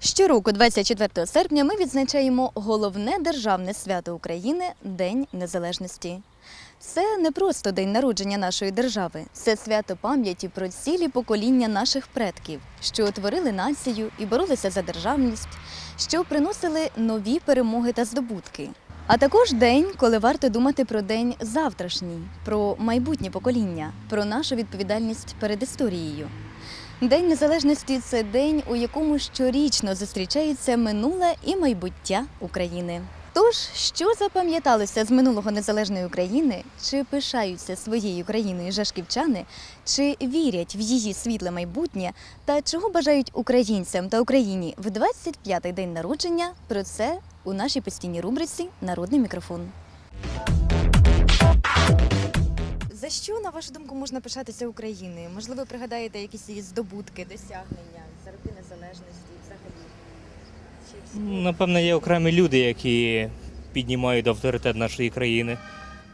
Щороку, 24 серпня, ми відзначаємо головне державне свято України День Незалежності. Це не просто день народження нашої держави, це свято пам'яті про цілі покоління наших предків, що утворили націю і боролися за державність, що приносили нові перемоги та здобутки. А також день, коли варто думати про день завтрашній, про майбутнє покоління, про нашу відповідальність перед історією. День незалежності це день, у якому щорічно зустрічається минуле і майбуття України. Тож, що запам'яталося з минулого незалежної України, чи пишаються своєю країною жашківчани, чи вірять в її світле майбутнє, та чого бажають українцям та Україні в 25-й день народження? Про це у нашій постійній рубриці Народний мікрофон. За що, на вашу думку, можна пишатися Україною? Можливо, пригадаєте якісь її здобутки, досягнення за роки незалежності взагалі? Чи? Напевно, є окремі люди, які піднімають авторитет нашої країни.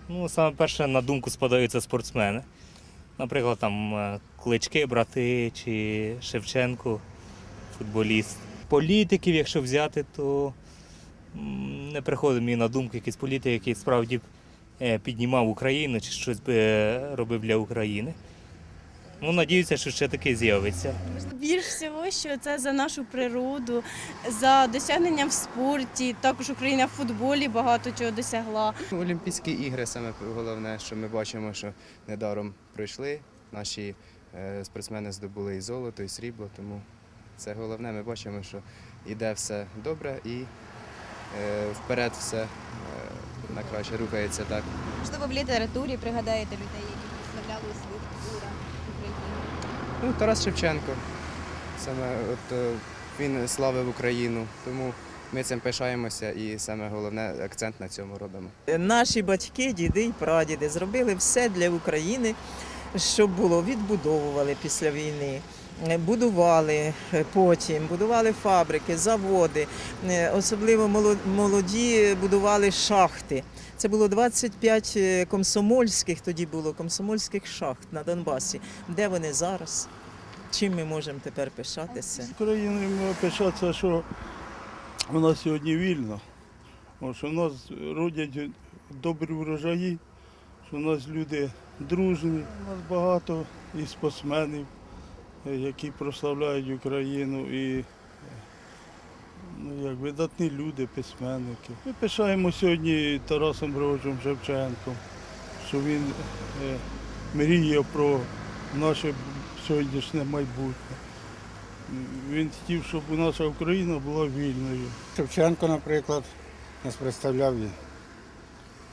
Ну, саме перше, на думку спадаються спортсмени. Наприклад, там е, клички, брати чи Шевченко, футболіст. Політиків, якщо взяти, то не приходить мені на думку якийсь політик, який справді піднімав Україну чи щось би е, робив для України. Ну, надіюся, що ще таке з'явиться. Більш всього, що це за нашу природу, за досягнення в спорті. Також Україна в футболі багато чого досягла. Олімпійські ігри саме головне, що ми бачимо, що недаром пройшли. Наші е, спортсмени здобули і золото, і срібло, тому це головне. Ми бачимо, що йде все добре і е, вперед все е, на краще рухається так. Можливо, в літературі пригадаєте людей, які прославляли свою культуру України. Ну, Тарас Шевченко. Саме от е, він славив Україну, тому ми цим пишаємося і саме головне акцент на цьому робимо. Наші батьки, діди і прадіди зробили все для України, щоб було. Відбудовували після війни, будували е, потім, будували фабрики, заводи. Е, Особливо молоді будували шахти. Це було 25 е, комсомольських, тоді було комсомольських шахт на Донбасі. Де вони зараз? Чим ми можемо тепер пишатися? Україною ми пишатися, що вона сьогодні вільна, що в нас родять добрі врожаї, що в нас люди дружні, у нас багато і спортсменів, е, які прославляють Україну, і ну, як, видатні люди, письменники. Ми пишаємо сьогодні Тарасом Григоровичем Шевченком, що він е, мріяв про наше сьогоднішнє майбутнє. Він хотів, щоб наша Україна була вільною. Шевченко, наприклад, нас представляв.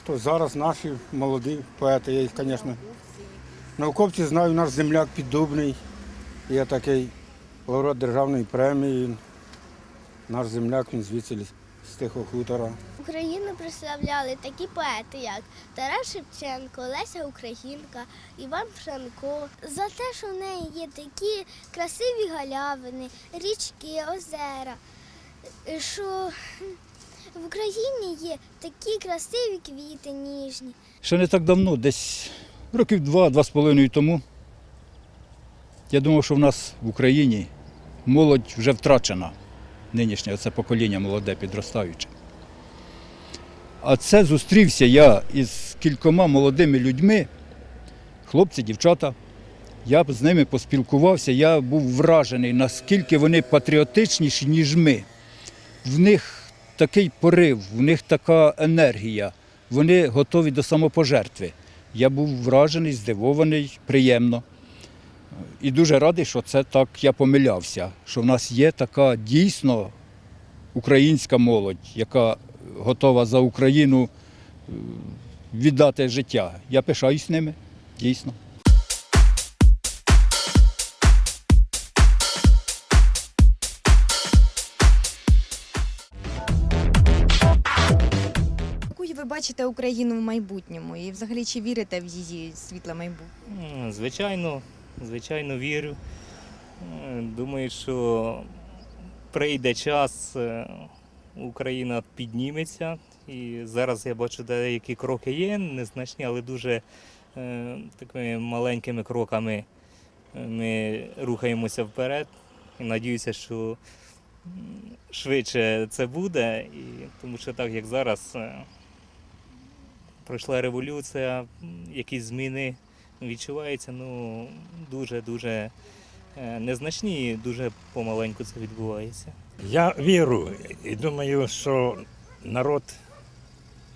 То зараз наші молоді поети, я їх, звісно. Науковці знаю, наш земляк піддубний. Є такий лауреат державної премії. Наш земляк, він звідси з тихого хутора. Україну прославляли такі поети, як Тарас Шевченко, Леся Українка, Іван Франко. За те, що в неї є такі красиві галявини, річки, озера, що в Україні є такі красиві квіти ніжні. Ще не так давно, десь років два-два з половиною тому. Я думав, що в нас в Україні молодь вже втрачена. Нинішнє це покоління молоде, підростаюче. А це зустрівся я із кількома молодими людьми, хлопці, дівчата. Я з ними поспілкувався, я був вражений, наскільки вони патріотичніші, ніж ми. В них такий порив, в них така енергія, вони готові до самопожертви. Я був вражений, здивований, приємно. І дуже радий, що це так я помилявся, що в нас є така дійсно українська молодь, яка готова за Україну е, віддати життя. Я пишаюсь ними, дійсно. Ви бачите Україну в майбутньому і взагалі чи вірите в її світле майбутнє? Звичайно, звичайно, вірю. Е, Думаю, що прийде час, е, Україна підніметься. І зараз я бачу, деякі кроки є, незначні, але дуже е, такими маленькими кроками ми рухаємося вперед. І надіюся, що швидше це буде, і, тому що так як зараз пройшла революція, якісь зміни відчуваються, ну дуже-дуже е, незначні, і дуже помаленьку це відбувається. Я вірю і думаю, що народ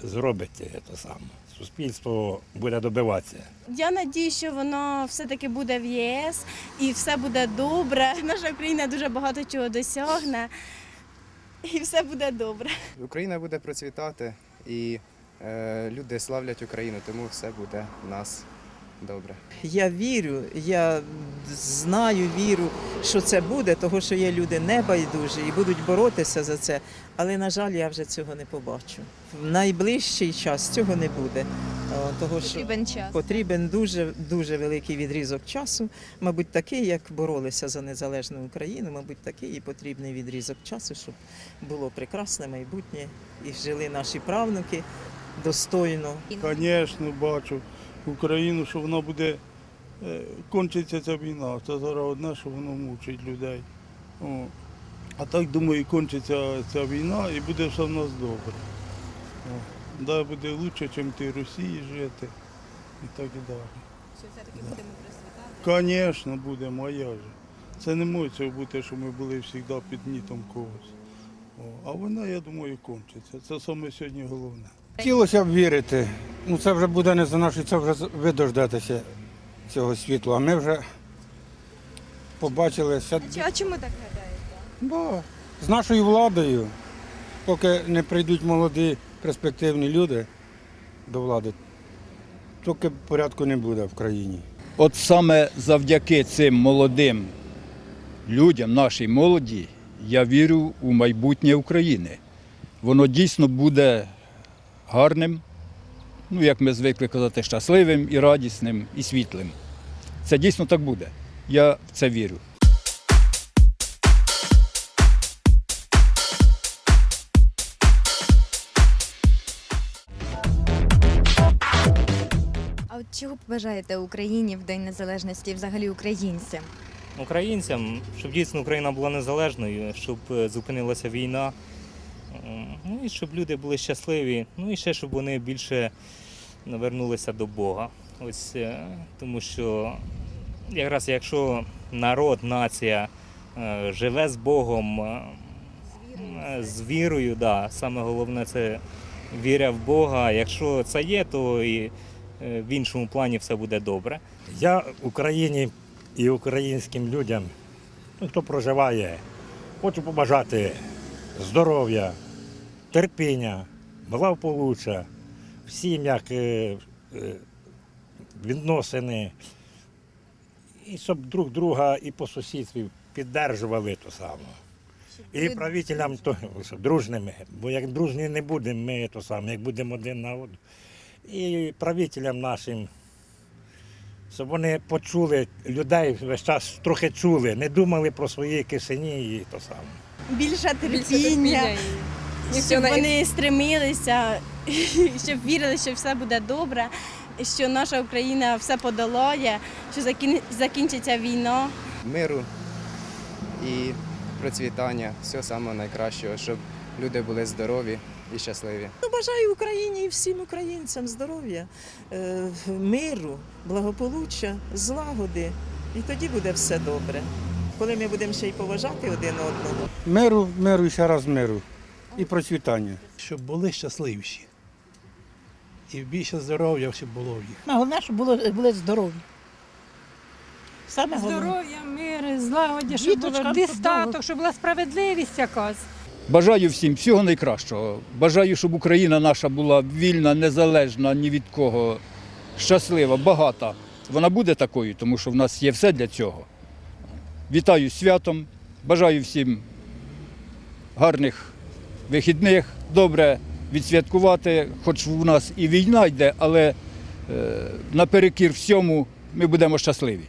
зробить те саме. Суспільство буде добиватися. Я надію, що воно все-таки буде в ЄС і все буде добре. Наша Україна дуже багато чого досягне, і все буде добре. Україна буде процвітати і е, люди славлять Україну, тому все буде в нас добре. Я вірю, я знаю, вірю, що це буде, тому що є люди небайдужі і будуть боротися за це. Але, на жаль, я вже цього не побачу. В найближчий час цього не буде. Того, що Потрібен час. потрібен дуже дуже великий відрізок часу. Мабуть, такий, як боролися за незалежну Україну, мабуть, такий і потрібний відрізок часу, щоб було прекрасне майбутнє і жили наші правнуки достойно. Звісно, бачу Україну, що вона буде е, кончиться ця війна. Це зараз одне, що воно мучить людей. О. А так думаю, кончиться ця війна і буде все в нас добре. О. Дай буде краще, ніж ти в Росії жити і так і далі. Що все-таки будемо процвітати? Звісно, будемо, а я же. Це не може цього бути, що ми були завжди під нітом когось. О. А вона, я думаю, кончиться. Це саме сьогодні головне. Хотілося б вірити. Ну це вже буде не за наше, це вже ви дождетеся цього світла. А ми вже побачили ще А чому так гадаєте? бо з нашою владою, поки не прийдуть молоді перспективні люди до влади, поки порядку не буде в країні. От саме завдяки цим молодим людям, нашій молоді, я вірю у майбутнє України. Воно дійсно буде гарним, ну як ми звикли казати, щасливим і радісним, і світлим. Це дійсно так буде. Я в це вірю. А от чого побажаєте Україні в День Незалежності і взагалі українцям? Українцям, щоб дійсно Україна була незалежною, щоб е, зупинилася війна, ну і щоб люди були щасливі, ну і ще щоб вони більше навернулися до Бога. Ось е, тому що якраз якщо народ, нація е, живе з Богом, е, з вірою, да, саме головне це віря в Бога. Якщо це є, то і в іншому плані все буде добре. Я Україні і українським людям, ну, хто проживає, хочу побажати здоров'я, терпіння, благополуччя, в сім'ях е, е, відносини, і щоб друг друга і по сусідстві піддержували то саме. І правителям то, дружними, бо як дружні не будемо, ми то саме, як будемо один на один. І правителям нашим щоб вони почули людей весь час трохи чули, не думали про свої кишені і то саме. Більше терпіння, щоб вони стремилися, щоб вірили, що все буде добре, що наша Україна все подолає, що закін- закінчиться війна. Миру і процвітання, всього самого найкращого, щоб люди були здорові і щасливі. Ну, бажаю Україні і всім українцям здоров'я, е, миру, благополуччя, злагоди. І тоді буде все добре. Коли ми будемо ще й поважати один одного. Миру, миру і ще раз миру. І процвітання. щоб були щасливіші. І більше здоров'я щоб було в їх. Головне, щоб було, були здорові. Саме. Здоров'я, мир, злагоді, щоб було щоб щоб була справедливість якась. Бажаю всім всього найкращого. Бажаю, щоб Україна наша була вільна, незалежна ні від кого, щаслива, багата. Вона буде такою, тому що в нас є все для цього. Вітаю з святом, бажаю всім гарних вихідних, добре відсвяткувати, хоч у нас і війна йде, але е, наперекір всьому ми будемо щасливі.